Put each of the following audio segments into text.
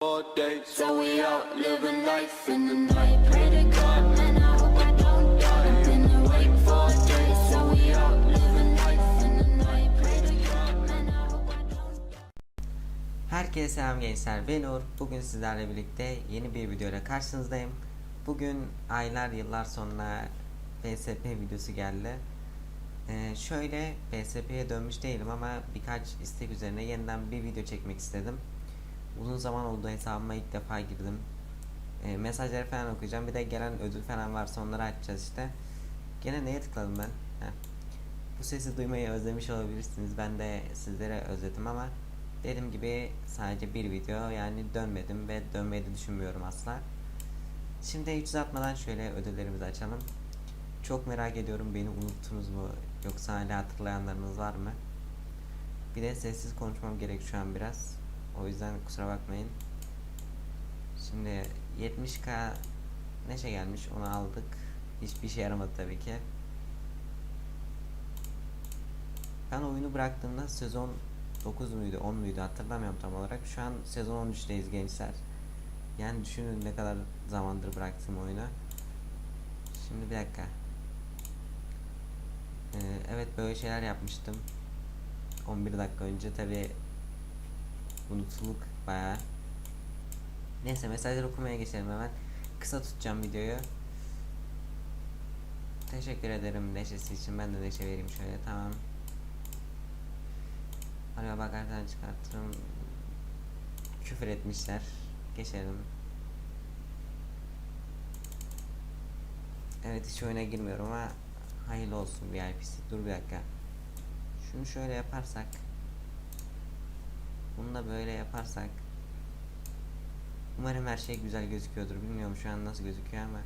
all day. So we out living life in the night. Pray to God, man, I hope I don't die. I've been awake for days. So we out living life in the night. Pray to God, man, I hope I don't die. Herkese selam gençler ben Uğur. Bugün sizlerle birlikte yeni bir videoyla karşınızdayım. Bugün aylar yıllar sonra PSP videosu geldi. Ee, şöyle PSP'ye dönmüş değilim ama birkaç istek üzerine yeniden bir video çekmek istedim. Uzun zaman oldu hesabıma ilk defa girdim. Ee, mesajları falan okuyacağım. Bir de gelen ödül falan varsa onları açacağız işte. Gene neye tıkladım ben? Heh. Bu sesi duymayı özlemiş olabilirsiniz. Ben de sizlere özledim ama dediğim gibi sadece bir video yani dönmedim ve dönmeyi de düşünmüyorum asla. Şimdi hiç uzatmadan şöyle ödüllerimizi açalım. Çok merak ediyorum beni unuttunuz mu yoksa hala hatırlayanlarınız var mı? Bir de sessiz konuşmam gerek şu an biraz. O yüzden kusura bakmayın. Şimdi 70k neşe gelmiş onu aldık. Hiçbir şey yaramadı tabii ki. Ben oyunu bıraktığımda sezon 9 muydu 10 muydu hatırlamıyorum tam olarak. Şu an sezon 13'teyiz gençler. Yani düşünün ne kadar zamandır bıraktım oyunu. Şimdi bir dakika. Ee, evet böyle şeyler yapmıştım. 11 dakika önce tabi unutuluk bayağı. Neyse mesajları okumaya geçelim hemen. Kısa tutacağım videoyu. Teşekkür ederim neşesi için. Ben de neşe vereyim şöyle tamam. Araya bakarken çıkartırım. Küfür etmişler. Geçelim. Evet hiç oyuna girmiyorum ama hayırlı olsun VIP'si. Dur bir dakika. Şunu şöyle yaparsak. Bunu da böyle yaparsak. Umarım her şey güzel gözüküyordur. Bilmiyorum şu an nasıl gözüküyor ama.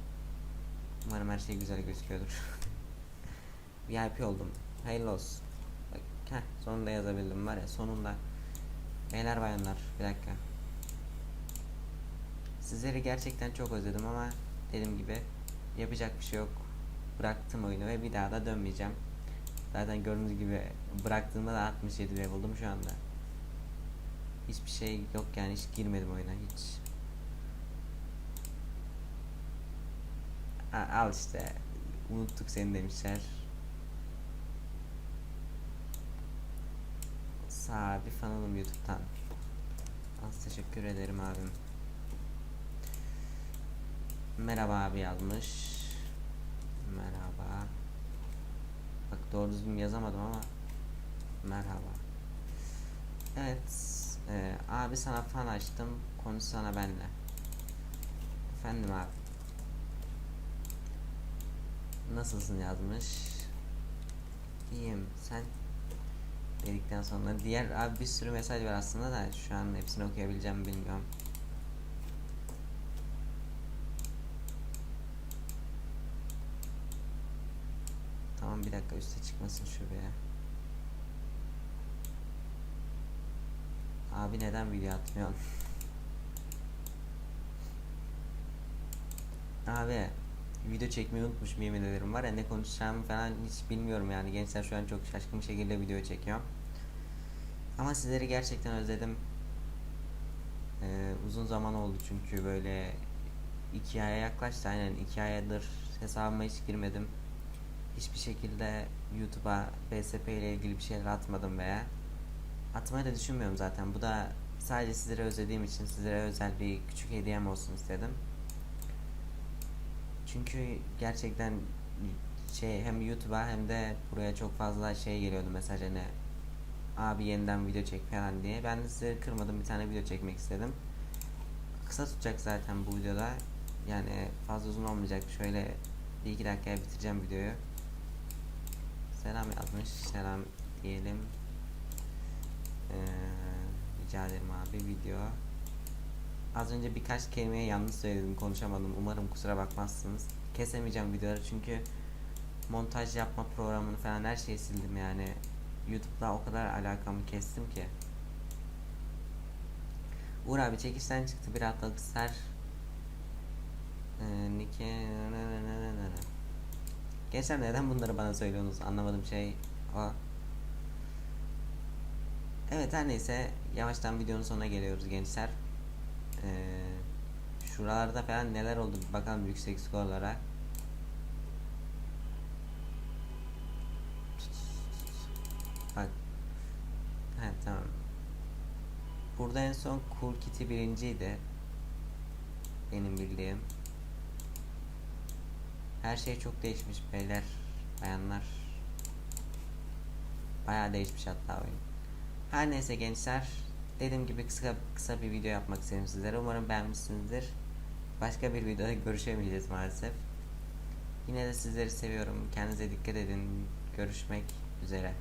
Umarım her şey güzel gözüküyordur. VIP oldum. Hayırlı olsun. Bak, heh, sonunda yazabildim var ya sonunda. Beyler bayanlar bir dakika. Sizleri gerçekten çok özledim ama dediğim gibi yapacak bir şey yok. Bıraktım oyunu ve bir daha da dönmeyeceğim. Zaten gördüğünüz gibi bıraktığımda da 67 level'dım şu anda. Hiçbir şey yok yani hiç girmedim oyuna hiç. A- al işte unuttuk seni demişler. Sağ bir fanalım YouTube'dan. Az teşekkür ederim abim. Merhaba abi yazmış. Merhaba. Bak doğru düzgün yazamadım ama. Merhaba. Evet. E, abi sana fan açtım. Konuşsana benle. Efendim abi. Nasılsın yazmış. İyiyim. Sen dedikten sonra diğer abi bir sürü mesaj var aslında da şu an hepsini okuyabileceğim bilmiyorum. Tamam bir dakika üste çıkmasın şuraya. Abi neden video atmıyorsun? Abi video çekmeyi unutmuşum yemin ederim var ya ne konuşacağımı falan hiç bilmiyorum yani gençler şu an çok şaşkın bir şekilde video çekiyorum. Ama sizleri gerçekten özledim. Ee, uzun zaman oldu çünkü böyle iki aya yaklaştı aynen iki ayadır hesabıma hiç girmedim. Hiçbir şekilde YouTube'a PSP ile ilgili bir şeyler atmadım veya atmayı da düşünmüyorum zaten. Bu da sadece sizlere özlediğim için sizlere özel bir küçük hediyem olsun istedim. Çünkü gerçekten şey hem YouTube'a hem de buraya çok fazla şey geliyordu mesaj hani abi yeniden video çek falan diye. Ben de size kırmadım bir tane video çekmek istedim. Kısa tutacak zaten bu videoda. Yani fazla uzun olmayacak. Şöyle bir iki dakikaya bitireceğim videoyu. Selam yazmış. Selam diyelim. Rica ederim abi video. Az önce birkaç kelimeyi yanlış söyledim konuşamadım. Umarım kusura bakmazsınız. Kesemeyeceğim videoları çünkü montaj yapma programını falan her şeyi sildim yani. YouTube'da o kadar alakamı kestim ki. Uğur abi çekişten çıktı bir haftalık ser. Ee, Nike Gençler neden bunları bana söylüyorsunuz? Anlamadığım şey o. Evet her neyse yavaştan videonun sonuna geliyoruz gençler. Ee, şuralarda falan neler oldu bakalım yüksek skorlara. Bak. Ha tamam. Burada en son Cool Kitty birinciydi. Benim bildiğim. Her şey çok değişmiş beyler, bayanlar. Bayağı değişmiş hatta oyun. Her neyse gençler, dediğim gibi kısa kısa bir video yapmak istedim sizlere. Umarım beğenmişsinizdir. Başka bir videoda görüşemeyeceğiz maalesef. Yine de sizleri seviyorum. Kendinize dikkat edin. Görüşmek üzere.